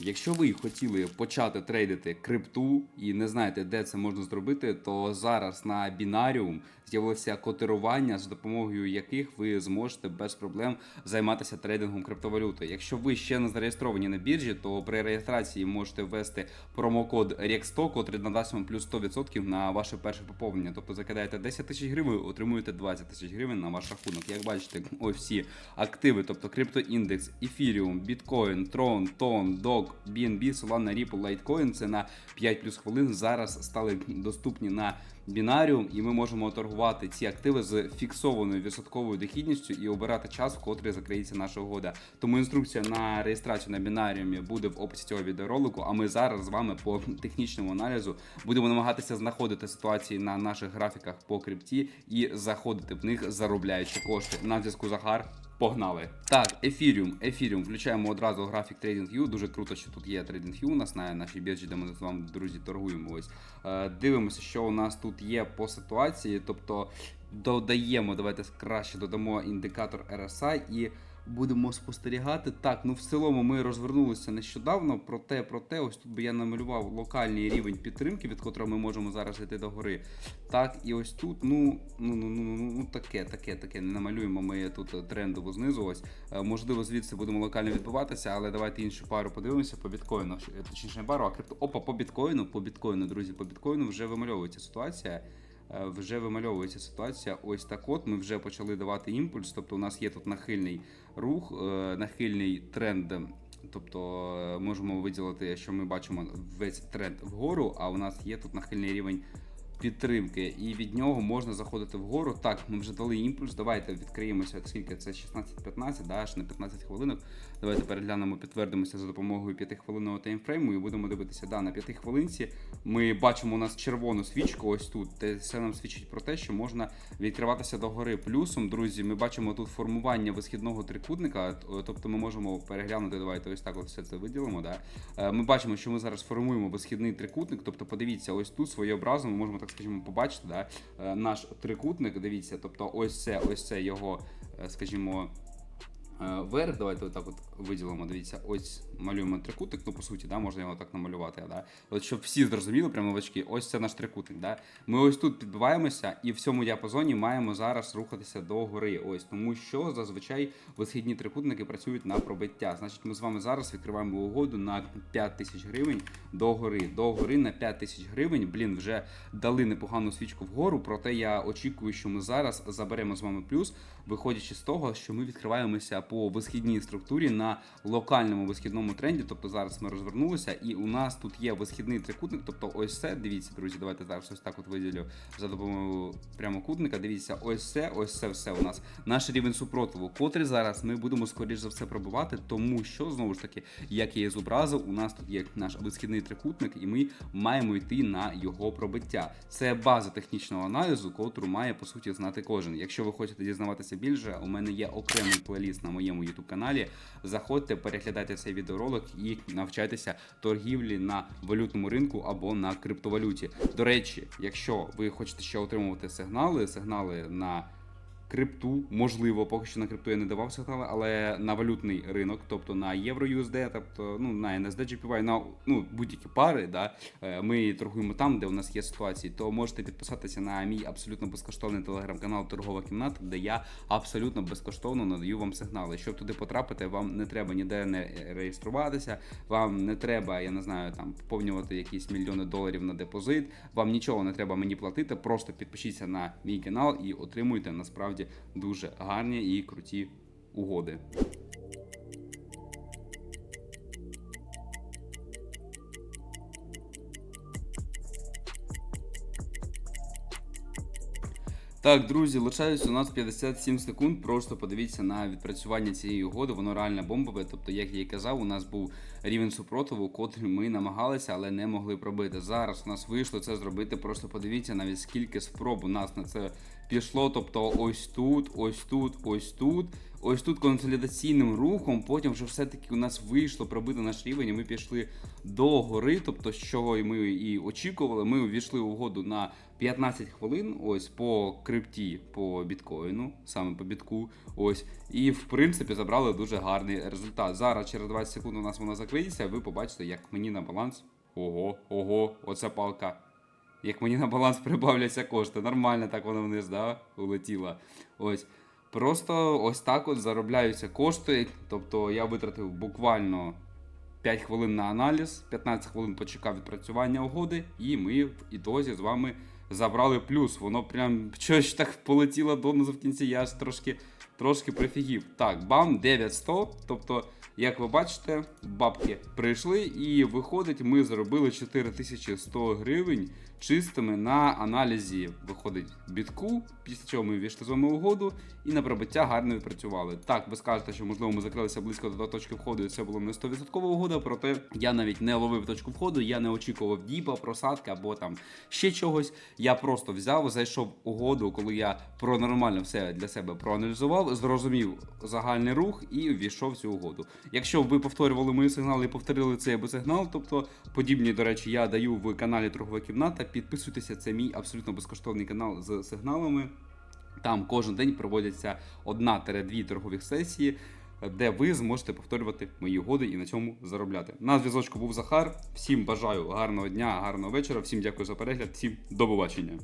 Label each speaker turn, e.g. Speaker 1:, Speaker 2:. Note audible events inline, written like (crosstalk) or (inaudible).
Speaker 1: Якщо ви хотіли почати трейдити крипту і не знаєте, де це можна зробити, то зараз на Binarium з'явилося котирування, за допомогою яких ви зможете без проблем займатися трейдингом криптовалюти. Якщо ви ще не зареєстровані на біржі, то при реєстрації можете ввести промокод REX100, котрий надасть вам плюс 100% на ваше перше поповнення. Тобто закидаєте 10 тисяч гривень, отримуєте 20 тисяч гривень на ваш рахунок. Як бачите, (laughs) ось всі активи, тобто криптоіндекс, Ethereum, Bitcoin, Tron, Ton, Dog, BNB, Solana, Ripple, Litecoin, це на 5 плюс хвилин зараз стали доступні на Binarium, і ми можемо торгувати ці активи з фіксованою відсотковою дохідністю і обирати час, в котрий закриється наша угода. Тому інструкція на реєстрацію на бінаріумі буде в описі цього відеоролику. А ми зараз з вами по технічному аналізу будемо намагатися знаходити ситуації на наших графіках по крипті і заходити в них, заробляючи кошти. На зв'язку Захар. Погнали. Так, Ефіріум. Ефіріум. Включаємо одразу графік TradingView. Дуже круто, що тут є TradingView у нас на нашій біржі, де ми з вами, друзі, торгуємо. Ось Е, дивимося, що у нас тут є по ситуації. Тобто додаємо, давайте краще додамо індикатор RSI і будемо спостерігати. Так, ну в цілому ми розвернулися нещодавно. Проте, проте, ось тут би я намалював локальний рівень підтримки, від котрого ми можемо зараз йти до гори. Так, і ось тут, ну, ну, ну, ну, ну, ну таке, таке, таке. Не намалюємо ми тут трендово знизу. Ось Е, можливо, звідси будемо локально відбиватися, але давайте іншу пару подивимося по біткоїну. Точніше, не пару, а крипто. Опа, по біткоїну, по біткоїну, друзі, по біткоїну вже вимальовується ситуація. Е, Вже вимальовується ситуація. Ось так от ми вже почали давати імпульс. Тобто у нас є тут нахильний рух, е, нахильний тренд. Тобто е, можемо виділити, що ми бачимо весь тренд вгору, а у нас є тут нахильний рівень підтримки, і від нього можна заходити вгору. Так, ми вже дали імпульс. Давайте відкриємося. Скільки це 16-15, да, аж на 15 хвилинок. Давайте переглянемо, підтвердимося за допомогою 5 хвилинного таймфрейму і будемо дивитися. Да, на 5 хвилинці ми бачимо у нас червону свічку. Ось тут. Це нам свідчить про те, що можна відкриватися до гори. Плюсом, друзі, ми бачимо тут формування висхідного трикутника. Тобто ми можемо переглянути. Давайте ось так от все це виділимо. Да? Е, Ми бачимо, що ми зараз формуємо висхідний трикутник. Тобто, подивіться, ось тут своєобразно ми можемо так скажімо побачите, Да? е, Наш трикутник. Дивіться, тобто, ось це, ось це його, е, скажімо. Е, Верх, давайте отак от виділимо. Дивіться, ось малюємо трикутник. Ну, по суті, да, можна його так намалювати. Да? От щоб всі зрозуміли, прямо новачки, ось це наш трикутник. Да? Ми ось тут підбиваємося, і в цьому діапазоні маємо зараз рухатися до гори. Ось тому, що зазвичай висхідні трикутники працюють на пробиття. Значить, ми з вами зараз відкриваємо угоду на 5 тисяч гривень до гори. До гори на 5 тисяч гривень. Блін, вже дали непогану свічку вгору. Проте я очікую, що ми зараз заберемо з вами плюс, виходячи з того, що ми відкриваємося по висхідній структурі на локальному висхідному тренді. Тобто зараз ми розвернулися, і у нас тут є висхідний трикутник. Тобто, ось це. Дивіться, друзі, давайте зараз ось так от виділю за допомогою прямокутника. Дивіться, ось це, ось це все у нас. Наш рівень супротиву, котрий зараз ми будемо скоріш за все пробувати, тому що знову ж таки, як я і зобразив, у нас тут є наш висхідний трикутник, і ми маємо йти на його пробиття. Це база технічного аналізу, котру має по суті знати кожен. Якщо ви хочете дізнаватися більше, у мене є окремий плейліст на моєму youtube каналі. Заходьте, переглядайте цей відеоролик і навчайтеся торгівлі на валютному ринку або на криптовалюті. До речі, якщо ви хочете ще отримувати сигнали, сигнали на крипту, можливо, поки що на крипту я не давав сигнали, але на валютний ринок, тобто на євро USD, тобто ну на NSD GPY, на ну будь-які пари, да, е, ми торгуємо там, де у нас є ситуації, то можете підписатися на мій абсолютно безкоштовний телеграм-канал Торгова кімната, де я абсолютно безкоштовно надаю вам сигнали. Щоб туди потрапити, вам не треба ніде не реєструватися, вам не треба, я не знаю, там поповнювати якісь мільйони доларів на депозит. Вам нічого не треба мені платити. Просто підпишіться на мій канал і отримуйте насправді дуже гарні і круті угоди. Так, друзі, лишаюсь у нас 57 секунд. Просто подивіться на відпрацювання цієї угоди. Воно реально бомбове. Тобто, як я і казав, у нас був рівень супротиву, котрий ми намагалися, але не могли пробити. Зараз у нас вийшло це зробити. Просто подивіться навіть скільки спроб у нас на це пішло, тобто ось тут, ось тут, ось тут. Ось тут консолідаційним рухом, потім вже все-таки у нас вийшло пробити наш рівень, і ми пішли до гори, тобто, що ми і очікували. Ми увійшли в угоду на 15 хвилин, ось по крипті, по біткоїну, саме по бітку. Ось, і в принципі забрали дуже гарний результат. Зараз через 20 секунд у нас вона закриється, ви побачите, як мені на баланс. Ого, ого, оця палка. Як мені на баланс прибавляться кошти. Нормально так воно вниз, да, улетіло. Ось. Просто ось так от заробляються кошти. Тобто я витратив буквально 5 хвилин на аналіз, 15 хвилин почекав відпрацювання угоди, і ми в ітозі з вами забрали плюс. Воно прям (laughs) щось так полетіло донизу в кінці, я аж трошки, трошки прифігів. Так, бам 9100. Тобто, як ви бачите, бабки прийшли, і виходить, ми заробили 4100 гривень чистими на аналізі. Виходить бітку, після чого ми вами угоду і на пробиття гарно відпрацювали. Так, ви скажете, що можливо ми закрилися близько до точки входу, і це було не 100% угода, проте я навіть не ловив точку входу, я не очікував діпа, просадки або там ще чогось. Я просто взяв, зайшов угоду, коли я про нормально все для себе проаналізував, зрозумів загальний рух і ввійшов в цю угоду. Якщо ви повторювали мої сигнали і повторили цей або сигнал, тобто подібні, до речі, я даю в каналі Торгова кімната. Підписуйтеся, це мій абсолютно безкоштовний канал з сигналами. Там кожен день проводяться одна-дві торгові сесії, де ви зможете повторювати мої угоди і на цьому заробляти. На зв'язочку був Захар. Всім бажаю гарного дня, гарного вечора. Всім дякую за перегляд. Всім до побачення.